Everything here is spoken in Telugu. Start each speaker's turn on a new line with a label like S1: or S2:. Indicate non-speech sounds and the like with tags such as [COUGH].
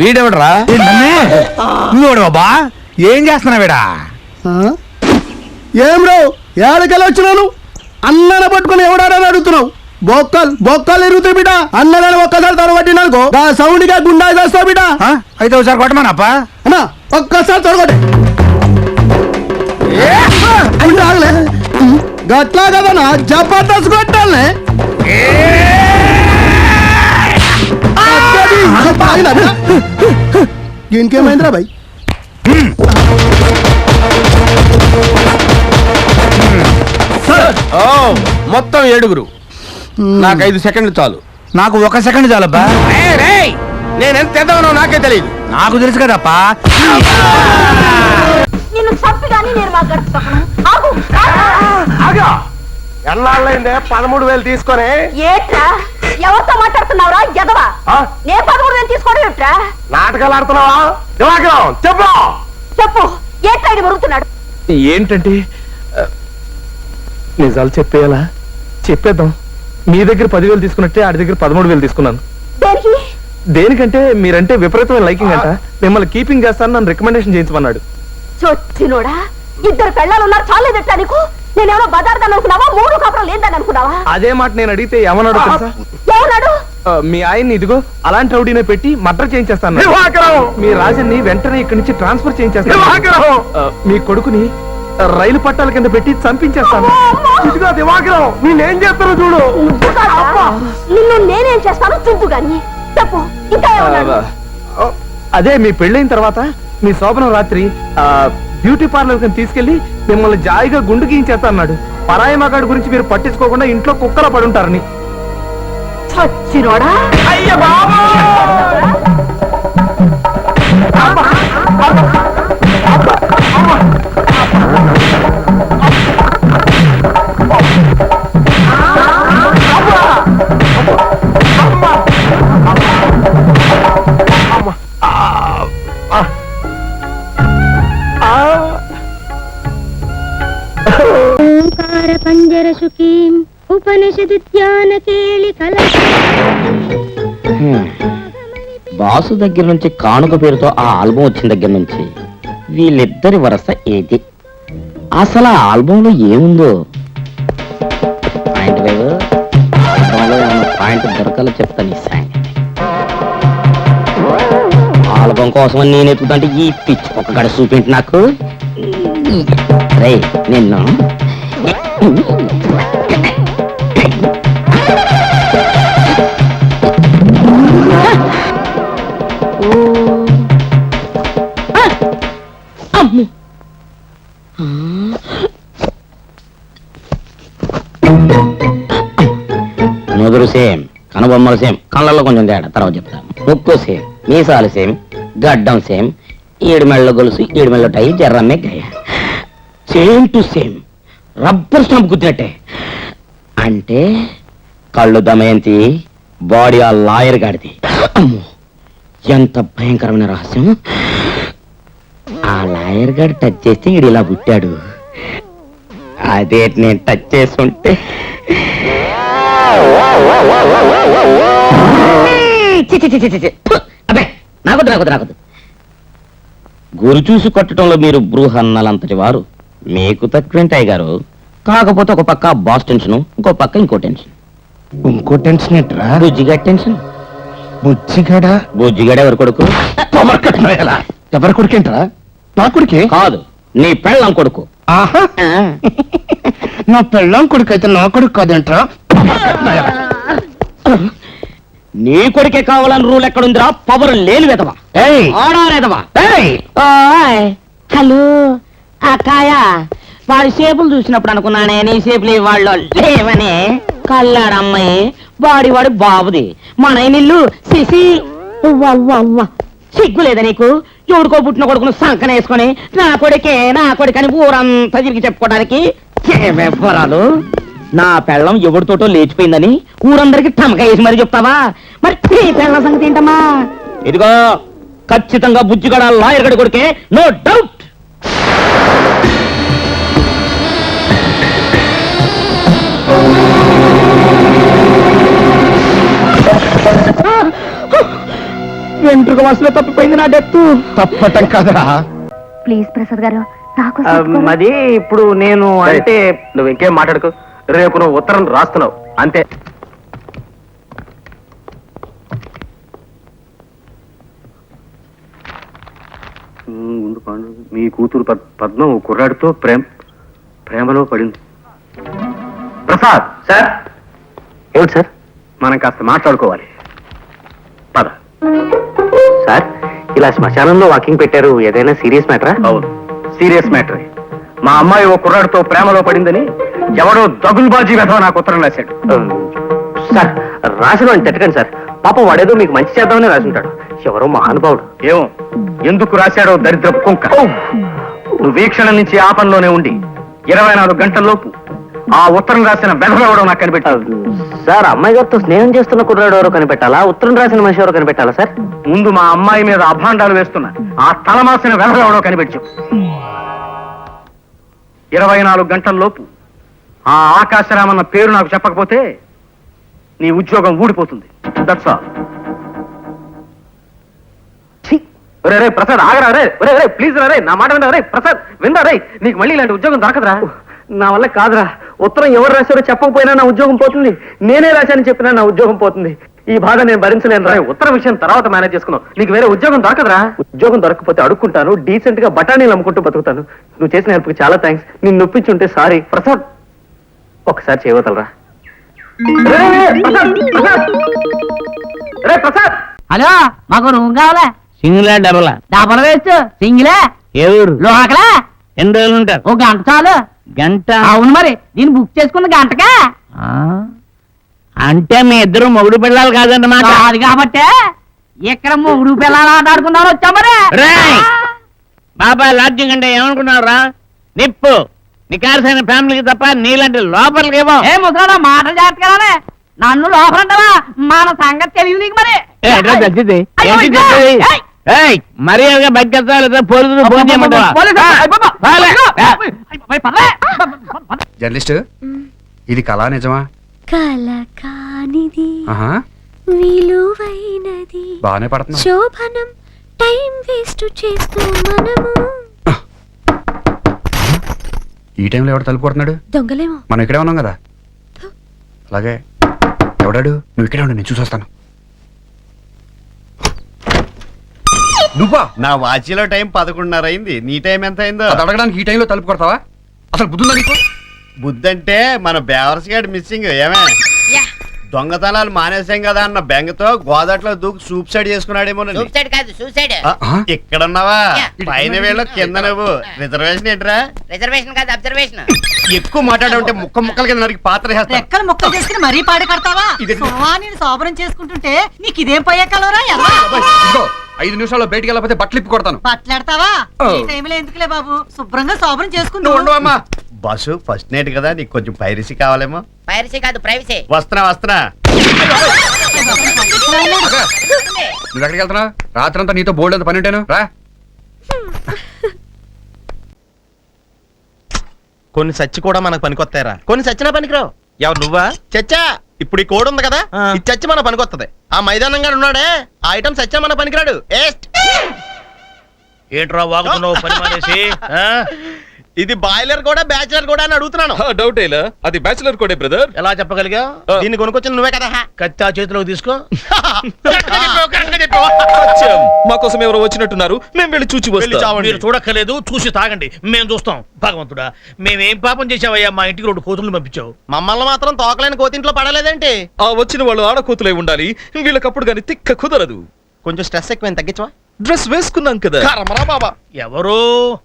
S1: వీడెవడరా?
S2: నువ్వు బాబా ఏం చేస్తున్నావిడా
S3: ఏం రావు ఏడకెళ్ళి వచ్చినాను? అన్నన పట్టుకుని ఎవడాడని అడుగుతున్నావు? బొక్కలు బొక్కలు ఎరుగుతాయి బిడ్డ. అన్నదని ఒక్కసారి తొడగొట్టిననుకో ఆ సౌండ్గా గుండా చేస్తావు బిడ్డ.
S2: అయితే ఒకసారి కొట్టమానప్ప?
S3: అన్నా ఒక్కసారి ఆగలే. గట్లా కదనా జబర్దస్త్ కొట్టాలనే. ఇంకేమైందిరా బాయ్?
S1: ఓ మొత్తం ఏడుగురు. నాకు ఐదు సెకండ్లు చాలు.
S2: నాకు ఒక సెకండ్ చాలబ్బా.
S1: ఏయ్, రేయ్, నేను ఎంత ఎద్దవనో నాకే తెలియదు
S2: నాకు తెలుసు కదప్పా.
S4: నిన్ను చంపి కానీ నేను మాట్లాడుతున్నాను. ఆగు.
S5: ఆగా. ఎన్నాళ్ళైందే? పదమూడు వేలు తీసుకొని.
S4: ఏట్రా? ఎవరితో మాట్లాడుతున్నావురా? ఎదవా? నేను పదమూడు వేలు తీసుకోవడం ఏట్రా
S5: నాటకాలు ఆడుతున్నావా? దివాకరం చెప్పు!
S4: చెప్పు. ఏట్రా ఇది మరుగుతున్నాడు
S5: ఏంటంటే నిజాలు చెప్పేయాలా? చెప్పేద్దాం. మీ దగ్గర పదివేలు తీసుకున్నట్టే ఆడి దగ్గర పదమూడు వేలు తీసుకున్నాను.
S4: దేనికి?
S5: దేనికంటే మీరంటే విపరీతమైన లైకింగ్ అంట. మిమ్మల్ని కీపింగ్ చేస్తాను నన్ను రికమెండేషన్ చేయించమన్నాడు.
S4: చొచ్చినోడా? ఇద్దరు పెళ్ళాలు ఉన్నారు చాలేదట్రా నీకు? నేనేమో బజార్దాన్ని అనుకున్నావా? మూడు కాపురం లేదని అనుకున్నావా?
S5: అదే మాట నేను అడిగితే ఏమన్నాడు తెలుసా?
S4: ఏమన్నాడు?
S5: ఆ, మీ ఆయన్ని ఇదిగో అలాంటి రౌడీనే పెట్టి మర్డర్ చేయించేస్తాను మీ రాజన్ని వెంటనే ఇక్కడి నుంచి ట్రాన్స్ఫర్ చేయించేస్తాను. మీ కొడుకుని రైలు పట్టాల కింద పెట్టి చంపించేస్తాను. ఇదిగో దివాకరం నేనేం చేస్తాను చూడు?
S4: నిన్ను నేనేం చేస్తాను చూపు గాని. ఇంకా
S5: ఆ, అదే మీ పెళ్ళైన తర్వాత మీ శోభనం రాత్రి బ్యూటీ పార్లర్ కింద తీసుకెళ్ళి మిమ్మల్ని జాయిగా గుండు గీయించేస్తా అన్నాడు. పరాయి మగాడి గురించి మీరు పట్టించుకోకుండా ఇంట్లో కుక్కల పడుంటారని.
S4: చచ్చినోడా?
S5: అయ్య బాబా!
S6: ఓంకార పంజర సుఖీం ఉపనిషదు ధ్యాన కేళి కల
S7: బాసు దగ్గర నుంచి కానుక పేరుతో ఆ ఆల్బం వచ్చిన దగ్గర నుంచి వీళ్ళిద్దరి వరస ఏది? అసలు ఆ ఆల్బంలో ఏముందో? పాయింట్ వేవ్ ఆల్బంలో ఏమన్నా పాయింట్ దొరకాలో చెప్తాను ఈ సంగతి. ఆల్బం కోసం నేను ఎత్తుకుంటే ఈ పిచ్చి ఒక గడ చూపింటి నాకు. రే నిన్ను. బొమ్మలు సేమ్. కళ్ళల్లో కొంచెం తేడా. తర్వాత చెప్తాను ముక్కు సేమ్. మీసాలు సేమ్. గడ్డం సేమ్. ఏడు మెళ్ళ గొలుసు ఏడు మెళ్ళ టై జర్రమ్మే Gaya same to same. Rubber stamp గుద్దినట్టే. అంటే కళ్ళు దమయంతి బాడీ ఆ లాయర్ గాడిది. అమ్మో! ఎంత భయంకరమైన రహస్యం. ఆ లాయర్ గారు టచ్ చేస్తే ఈడు ఇలా పుట్టాడు. అదే నేను టచ్ చేస్తుంటే అబ్బే నాకొద్దు నాకొద్దు నాకొద్దు. గురి చూసి కొట్టడంలో మీరు బృహన్నలంతటి వారు. మీకు తక్కువేంటాయి గారు? కాకపోతే ఒక పక్క బాస్ టెన్షన్ ఇంకో పక్క ఇంకో టెన్షన్.
S3: ఇంకో టెన్షన్ ఏంట్రా?
S7: బుజ్జిగా టెన్షన్.
S3: బుచ్చిగాడ
S7: బుజ్జిగాడు ఎవరు కొడుకు?
S3: ఎవరి కొడుకేంట్రా నా కొడుకే?
S7: కాదు నీ పెళ్ళం కొడుకు.
S3: ఆహా. నా పెళ్ళాం కొడుకు అయితే నా కొడుకు కాదేంట్రా?
S7: నీ కొడుకే కావాలని రూల్ ఎక్కడుందిరా? పవర్ లేని వెదవా ఆడారేదవా హలో! అక్కాయ వాడి షేపులు చూసినప్పుడు అనుకున్నానే నీ షేపులు వాళ్ళు లేవని. కల్లాడమ్మాయి వాడి వాడి బాబుది. మన ఇల్లు సిసి. సిగ్గు లేదా నీకు? ఎవడికో పుట్టిన కొడుకును సంకన వేసుకొని నా కొడుకే నా కొడుకని ఊరంతా తిరిగి చెప్పుకోవడానికి వివరాలు నా పెళ్ళం ఎవరితోటో లేచిపోయిందని ఊరందరికి తమక వేసి మరి చెప్తావా? మరి నీ పెళ్ళం సంగతి ఏంటమ్మా? ఇదిగో ఖచ్చితంగా బుజ్జిగడ లాయర్ గడి కొడుకే నో డౌట్
S8: వెంట్రుక వరుసలో తప్పిపోయింది నా డెత్
S9: తప్పటం కదరా.
S10: ప్లీజ్ ప్రసాద్ గారు నాకు
S8: ఇప్పుడు నేను అంటే నువ్వు ఇంకేం మాట్లాడుకో. రేపు నువ్వు ఉత్తరం రాస్తున్నావు. అంతే. మీ కూతురు పద్- పద్మ కుర్రాడితో ప్రేమ ప్రేమలో పడింది. ప్రసాద్! సార్? ఏమిటి సార్? మనం కాస్త మాట్లాడుకోవాలి. పద. సార్ ఇలా శ్మశానంలో వాకింగ్ పెట్టారు ఏదైనా సీరియస్ మ్యాటరా? అవును. Serious matter. మా అమ్మాయి ఓ కుర్రాడితో ప్రేమలో పడిందని ఎవడో దగుల్బాజీ వెధవ నాకు ఉత్తరం రాశాడు. సార్ రాసిన అని తిట్టకండి సార్. పాపం వాడేదో మీకు మంచి చేద్దామని రాసుంటాడు. ఎవరో మహానుభావుడు. ఏమో ఎందుకు రాశాడో దరిద్రపు కుంక. నువ్వు వీక్షణ నుంచి ఆ పనిలోనే ఉండి ఇరవై నాలుగు గంటల్లోపు ఆ ఉత్తరం రాసిన వెధవెవడో నాకు కనిపెట్టాడు సార్ అమ్మాయి గారితో స్నేహం చేస్తున్న కుర్రాడు ఎవరో కనిపెట్టాలా? ఉత్తరం రాసిన మనిషి ఎవరో కనిపెట్టాలా సార్? ముందు మా అమ్మాయి మీద అభాండాలు వేస్తున్న ఆ తలమాసిన వెధవెవడో కనిపెట్టు. ఇరవై నాలుగు గంటల్లోపు ఆ ఆకాశరామన్న పేరు నాకు చెప్పకపోతే నీ ఉద్యోగం ఊడిపోతుంది. దట్స్ ఆల్ రే రే ప్రసాద్ ఆగరా రే రే రే ప్లీజ్ రా రే నా మాట వినరా రే ప్రసాద్ వినరా రే నీకు మళ్ళీ ఇలాంటి ఉద్యోగం దొరకదురా. నా వల్ల కాదురా. ఉత్తరం ఎవరు రాశారో చెప్పకపోయినా నా ఉద్యోగం పోతుంది. నేనే రాశానని చెప్పినా నా ఉద్యోగం పోతుంది. ఈ బాధ నేను భరించలేను రా ఉత్తరం విషయం తర్వాత మేనేజ్ చేసుకున్నావు నీకు వేరే ఉద్యోగం దొరకదురా? ఉద్యోగం దొరకకపోతే అడుక్కుంటాను డీసెంట్గా బఠానీలు అమ్ముకుంటూ బతుకుతాను. నువ్వు చేసిన హెల్ప్కి చాలా థ్యాంక్స్ నిన్ను నొప్పించుంటే సారీ ప్రసాద్ ఒకసారి చేయవతలరా. రే, ప్రసాద్,
S11: హలో మాకు రూమ్ కావాలా? సింగిలా డబలా డబల్ వేస్ట్ సింగిలే? ఏ ఊరు? లోకలా ఎన్ని రోజులు ఉంటారు? ఓ గంట చాలు. గంట? అవును మరి దీన్ని బుక్ చేసుకున్న గంటకే. అంటే మీ ఇద్దరు మొగుడు పిల్లలు కాదన్నమాట. కాదు కాబట్టే ఇక్కడ మొగుడు పిల్లలు ఆటాడుకున్నారు వచ్చా మరి బాబాయ్ లాడ్జింగ్ అంటే ఏమనుకున్నావురా? నిప్పు. నికార్సైన ఫ్యామిలీకి తప్ప నీలాంటి లోపలికి ఏమో ఏ ముసలా మాట జాగ్రత్తగానే. నన్ను లోపలంటావా? మన సంగతి తెలియదు నీకు మరి.
S9: మర్యాదగా బయటకెళ్తా లేదా పోలీసులు ఫోన్ చేయమంటావా?
S11: బాబా.
S12: జర్నలిస్ట్ ఇది కళా నిజమా?
S4: కల కానిది
S12: ఆహా.
S4: విలువైనది.
S12: బాగానే పడుతున్నా
S4: శోభనం టైం వేస్ట్ చేస్తూ మనము.
S12: ఈ టైంలో ఎవడు తలుపు కొడుతున్నాడు?
S4: దొంగలేమో.
S12: మనం ఇక్కడే ఉన్నాం కదా? అలాగే. ఎవడాడు? నువ్వు ఇక్కడే ఉండు నేను చూసి వస్తాను నువ్వా?
S13: నా వాచీలో టైం పదకొండున్నర అయింది. నీ టైం ఎంత అయిందో
S12: అది అడగడానికి ఈ టైంలో తలుపు కొడతావా? అసలు బుద్ధుందా నీకు?
S13: బుద్ధంటే మన బేవర్స్ గారి మిస్సింగ్ ఏమే? దొంగతనాలు మానేసాం కదా అన్న బెంగతో గోదాట్లో దూకు సూసైడ్ చేసుకున్నాడేమో
S11: సూసైడ్ కాదు సూసైడ్
S13: ఇక్కడున్నావా? పైన వేళ్ళు కింద నువ్వు. రిజర్వేషన్ ఏంట్రా?
S11: రిజర్వేషన్ కాదు అబ్జర్వేషన్.
S13: ఎక్కువ మాట్లాడుంటే ముక్క ముక్కల కింద నరికి పాత్ర
S14: రెక్కలు ముక్కలు చేసుకుని మరీ పాడు కడతావా? నేను శోభనం చేసుకుంటుంటే నీకు ఇదేం పోయే కలవరా
S12: ఐదు నిమిషాల్లో బయటికి వెళ్ళకపోతే బట్టలు ఇప్పి కొడతాను
S14: బట్టలాడతావా
S12: ఓ.
S14: ఈ టైంలో ఎందుకులే బాబు? శుభ్రంగా శోభనం చేసుకుంటూ
S12: ఉండవమ్మా
S13: బస్సు ఫస్ట్ నైట్ కదా నీకు కొంచెం పైరసీ కావాలేమో.
S11: పైరసీ కాదు ప్రైవసీ.
S13: వస్తున్నా వస్తున్నా.
S12: నువ్వు ఎక్కడికి వెళ్తున్నావు? రాత్రంతా నీతో బోల్డ్ అంత పని ఉంటాను రా.
S15: కొన్ని సచ్చి కూడా మనకు పనికొస్తాయరా. కొన్ని సచ్చినా పనికిరావు. ఎవరు నువ్వా? చచ్చా. ఇప్పుడు ఈ కోడ్ ఉంది కదా ఈ చచ్చి మన పనికొత్తది. ఆ మైదానంగా ఉన్నాడే ఆ ఐటమ్ సచ్చా మన పనికిరాడు. ఏస్ట్.
S9: ఏంట్రా వాగుతున్నావు పని మానేసి?
S15: ఇది బాయిలర్ కూడా బ్యాచిలర్ కూడా అని అడుగుతున్నాను.
S8: డౌట్ అది బ్యాచులర్ కోడే బ్రదర్?
S9: ఎలా చెప్పగలిగా
S15: దీన్ని కొనుక్కొచ్చిన నువ్వే కదా?
S9: కత్తి ఆ చేతిలోకి తీసుకో. [LAUGHS]
S8: మా కోసం ఎవరో వచ్చినట్టున్నారు. మేము వెళ్ళి చూచి.
S9: మీరు చూడక్కర్లేదు చూసి తాగండి. మేము చూస్తాం. భగవంతుడా మేమేం పాపం చేసావయ్యా మా ఇంటికి రెండు కోతులు పంపించావు.
S15: మమ్మల్ని మాత్రం తోకలేని కోతింట్లో పడలేదేంటి?
S8: ఆ వచ్చిన వాళ్ళు ఆడకూతులై ఉండాలి. వీళ్ళకప్పుడు కానీ తిక్క కుదరదు.
S15: కొంచెం స్ట్రెస్ ఎక్కువ తగ్గించవా?
S8: డ్రెస్ వేసుకున్నాం కదా.
S15: బాబా.
S9: ఎవరు?